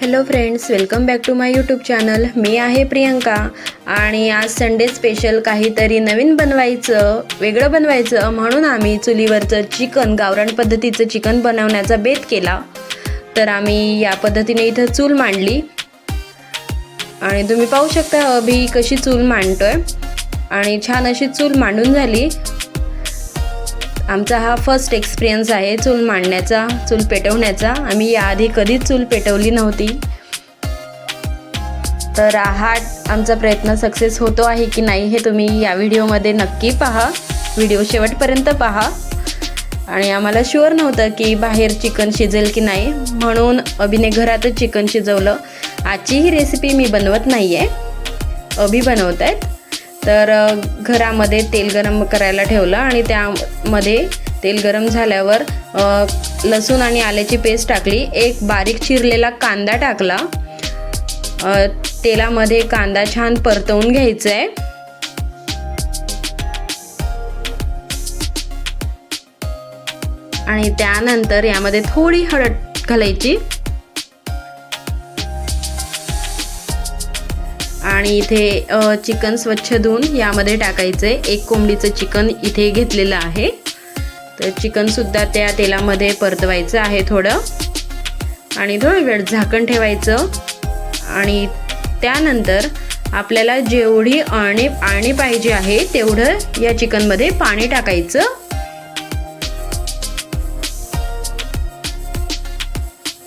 Hello friends welcome back to my YouTube channel मी आहे प्रियंका. आणि आज संडे स्पेशल काहीतरी नवीन बनवायचं वेगळं बनवायचं म्हणून आम्ही चुलीवरचं चिकन गावरान पद्धतीचं चिकन बनवण्याचा बेत केला. तर आम्ही या पद्धतीने इथं चूल मांडली. आणि तुम्ही पाहू शकता अभि कशी चूल मांडतोय. आणि छान अशी चूल मांडून झाली. आमचा हा फर्स्ट एक्सपिरियन्स आहे चूल मांडण्याचा चूल पेटवण्याचा. आम्ही याआधी कधीच चूल पेटवली नव्हती. तर हा आमचा प्रयत्न सक्सेस होतो आहे की नाही हे तुम्ही या व्हिडिओमध्ये नक्की पहा. व्हिडिओ शेवटपर्यंत पहा. आणि आम्हाला शुअर नव्हतं की बाहेर चिकन शिजेल की नाही. म्हणून अभिने घरातच चिकन शिजवलं. आजची ही रेसिपी मी बनवत नाही आहे अभि बनवत आहेत तर घरामध्ये तेल गरम करायला ठेवलं आणि त्यामध्ये तेल गरम झाल्यावर लसूण आणि आल्याची पेस्ट टाकली. एक बारीक चिरलेला कांदा टाकला. तेलामध्ये कांदा छान परतवून घ्यायचा आहे आणि त्यानंतर यामध्ये थोडी हळद घालायची. आणि इथे चिकन स्वच्छ धुवून यामध्ये टाकायचं आहे एक कोंबडीचं चिकन इथे घेतलेलं आहे. तर चिकनसुद्धा त्या तेलामध्ये परतवायचं आहे थोडं. आणि थोडं वेळ झाकण ठेवायचं. आणि त्यानंतर आपल्याला जेवढी अळणी आळणी पाहिजे आहे तेवढं या चिकनमध्ये पाणी टाकायचं.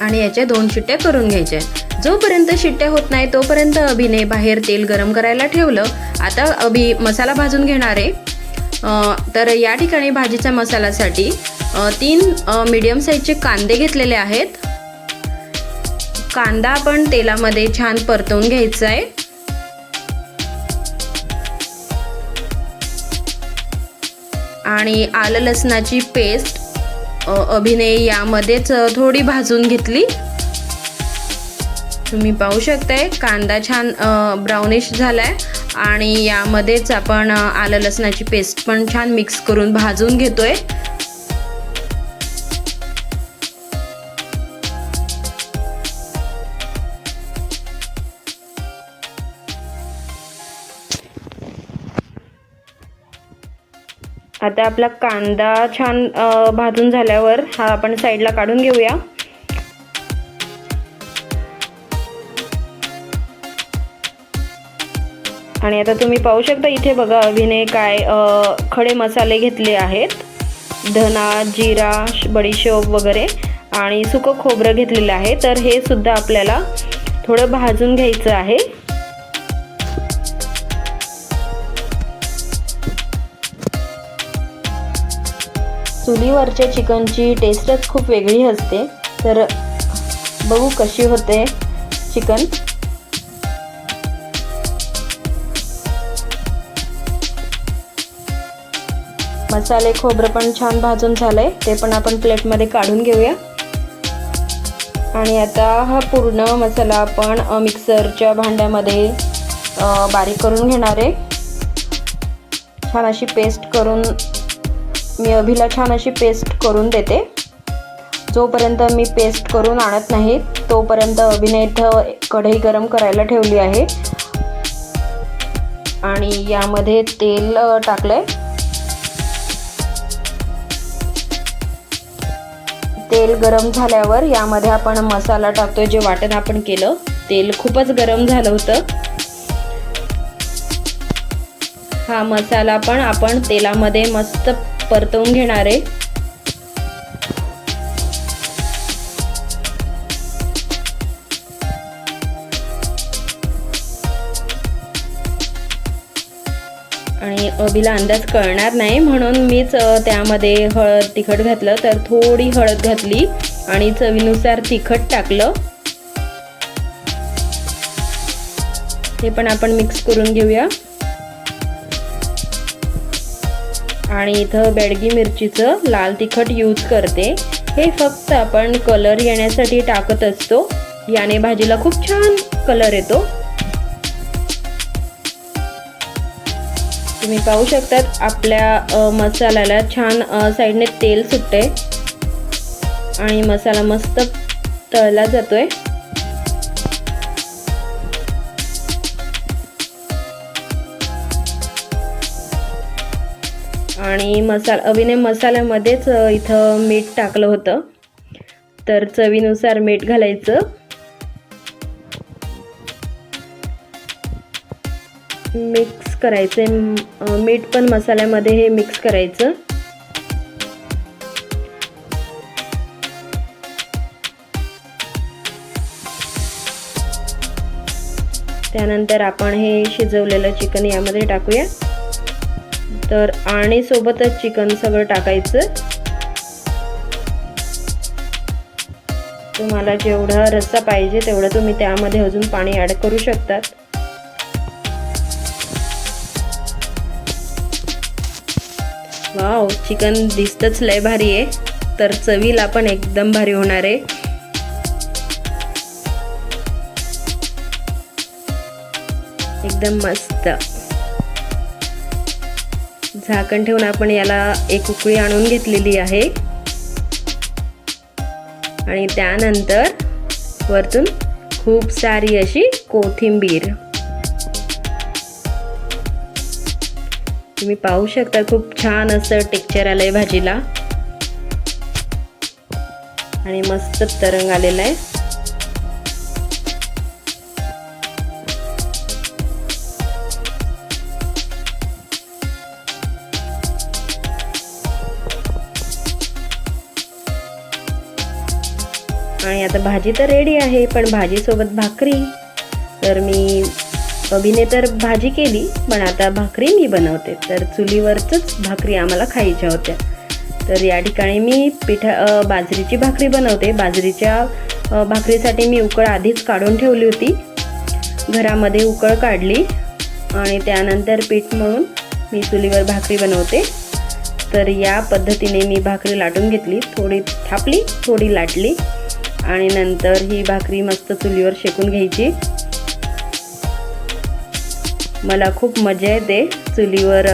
आणि याच्या दोन शिट्ट्या करून घ्यायच्या जोपर्यंत शिट्ट्या होत नाही तोपर्यंत अभिने बाहेर तेल गरम करायला ठेवलं. आता अभि मसाला भाजून घेणार आहे. तर या ठिकाणी भाजीच्या मसाल्यासाठी तीन मीडियम साईजचे कांदे घेतलेले आहेत. कांदा आपण तेलामध्ये छान परतवून घ्यायचा आहे. आणि आलं लसणाची पेस्ट अभिनय अभिने यामध्येच थोडी भाजून घेतली. तुम्ही पाहू शकताय कांदा छान ब्राउनिश झालाय. आणि यामध्येच आपण आलं लसणाची पेस्ट पण छान मिक्स करून भाजून घेतोय. आता आपला कांदा छान भाजून झाल्यावर हा आपण साईडला काढून घेऊया. आणि आता तुम्ही पाहू शकता इथे बघा अभिने काय खडे मसाले घेतले आहेत. धना जिरा बडीशेप वगैरे आणि सुकं खोबरं घेतलेलं आहे. तर हे सुद्धा आपल्याला थोडं भाजून घ्यायचं आहे. चुलीवरच्या चिकनची टेस्टच खूप वेगळी असते. तर बघू कशी होते चिकन. मसाले खोबरं पण छान भाजून झालंय. ते पण आपण प्लेटमध्ये काढून घेऊया. आणि आता हा पूर्ण मसाला आपण मिक्सरच्या भांड्यामध्ये बारीक करून घेणार आहे. छान अशी पेस्ट करून मी अभिला छान अशी पेस्ट करून देते. जोपर्यंत मी पेस्ट करून आणत नाही तोपर्यंत अभिने इथं कढई गरम करायला ठेवली आहे. आणि यामध्ये तेल टाकलं आहे तेल गरम झाल्यावर यामध्ये आपण मसाला टाकतोय जे वाटण आपण केलं तेल खूपच गरम झालं होतं. हा मसाला पण आपण तेलामध्ये मस्त परतवून घेणार आहे. आणि अभिला अंदाज कळणार नाही. म्हणून मीच त्यामध्ये हळद तिखट घातलं. तर थोडी हळद घातली आणि चवीनुसार तिखट टाकलं. हे पण आपण मिक्स करून घेऊया. आणि इथं बेडगी मिरचीचं लाल तिखट यूज करते. हे फक्त आपण कलर येण्यासाठी टाकत असतो. याने भाजीला खूप छान कलर येतो. तुम्ही पाहू शकतात आपल्या मसाल्याला छान साईडने तेल सुटते आणि मसाला मस्त तळला जातोय. आणि मसाला अविने मसाल्यामध्येच इथं मीठ टाकलं होतं. तर चवीनुसार मीठ घालायचं. मीठ करायचं आहे मीठ पण मसाल्यामध्ये हे मिक्स करायचं. त्यानंतर आपण हे शिजवलेलं चिकन यामध्ये टाकूया. तर आणि सोबतच चिकन सगळं टाकायचं. तुम्हाला जेवढा रस्सा पाहिजे तेवढं तुम्ही त्यामध्ये अजून पाणी ॲड करू शकतात. वाव चिकन दिसतच लय भारी आहे. तर चवीला पण एकदम भारी होणार आहे. एकदम मस्त. झाकण ठेवून आपण याला एक उकळी आणून घेतलेली आहे. आणि त्यानंतर वरतून खूप सारी अशी कोथिंबीर. तुम्ही पाहू शकता खूप छान असं टेक्चर आलंय भाजीला. आणि मस्त तरंग आलेला आहे. आणि आता भाजी तर रेडी आहे पण भाजीसोबत भाकरी. तर मी अभिने तर भाजी केली पण आता भाकरी मी बनवते. तर चुलीवरच भाकरी आम्हाला खायच्या होत्या. तर या ठिकाणी मी पिठा बाजरीची भाकरी बनवते. बाजरीच्या भाकरीसाठी मी उकळ आधीच काढून ठेवली होती. घरामध्ये उकळ काढली आणि त्यानंतर पीठ मळून मी चुलीवर भाकरी बनवते. तर या पद्धतीने मी भाकरी लाटून घेतली. थोडी थापली थोडी लाटली आणि नंतर ही भाकरी मस्त चुलीवर शेकून घ्यायची. मला खूप मजा येते चुलीवर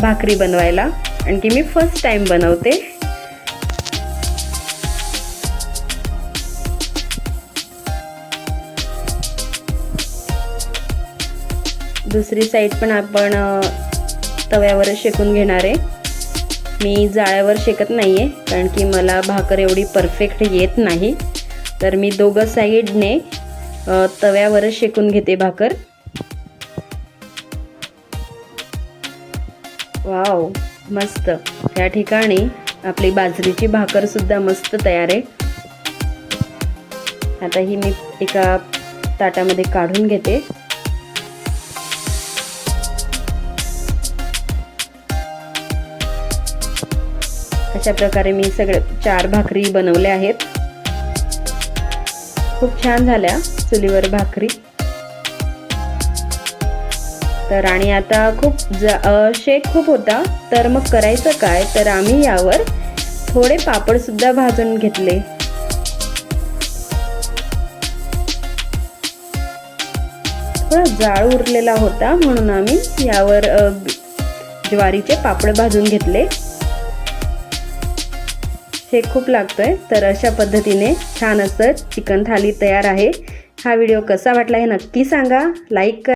भाकरी बनवायला. आणखी मी फर्स्ट टाइम बनवते. दुसरी साईड पण आपण तव्यावरच शेकून घेणार आहे. मी जाळ्यावर शेकत नाही आहे कारण की मला भाकर एवढी परफेक्ट येत नाही. तर मी दोघं साईडने तव्यावरच शेकून घेते भाकर. वाव मस्त. या ठिकाणी आपली बाजरीची भाकर सुद्धा मस्त तयार आहे. आता ही मी एका ताटामध्ये काढून घेते. अशा प्रकारे मी सगळे चार भाकरी बनवल्या आहेत. खूप छान झाल्या चुलीवर भाकरी. तर आणि आता खूप ज शेक खूप होता. तर मग करायचं काय? तर आम्ही यावर थोडे पापड सुद्धा भाजून घेतले. थोडा जाळ उरलेला होता म्हणून आम्ही यावर ज्वारीचे पापड भाजून घेतले. शेक खूप लागतोय तर अशा पद्धतीने छान असं चिकन थाली तयार आहे. हा व्हिडिओ कसा वाटला हे नक्की सांगा. लाईक करा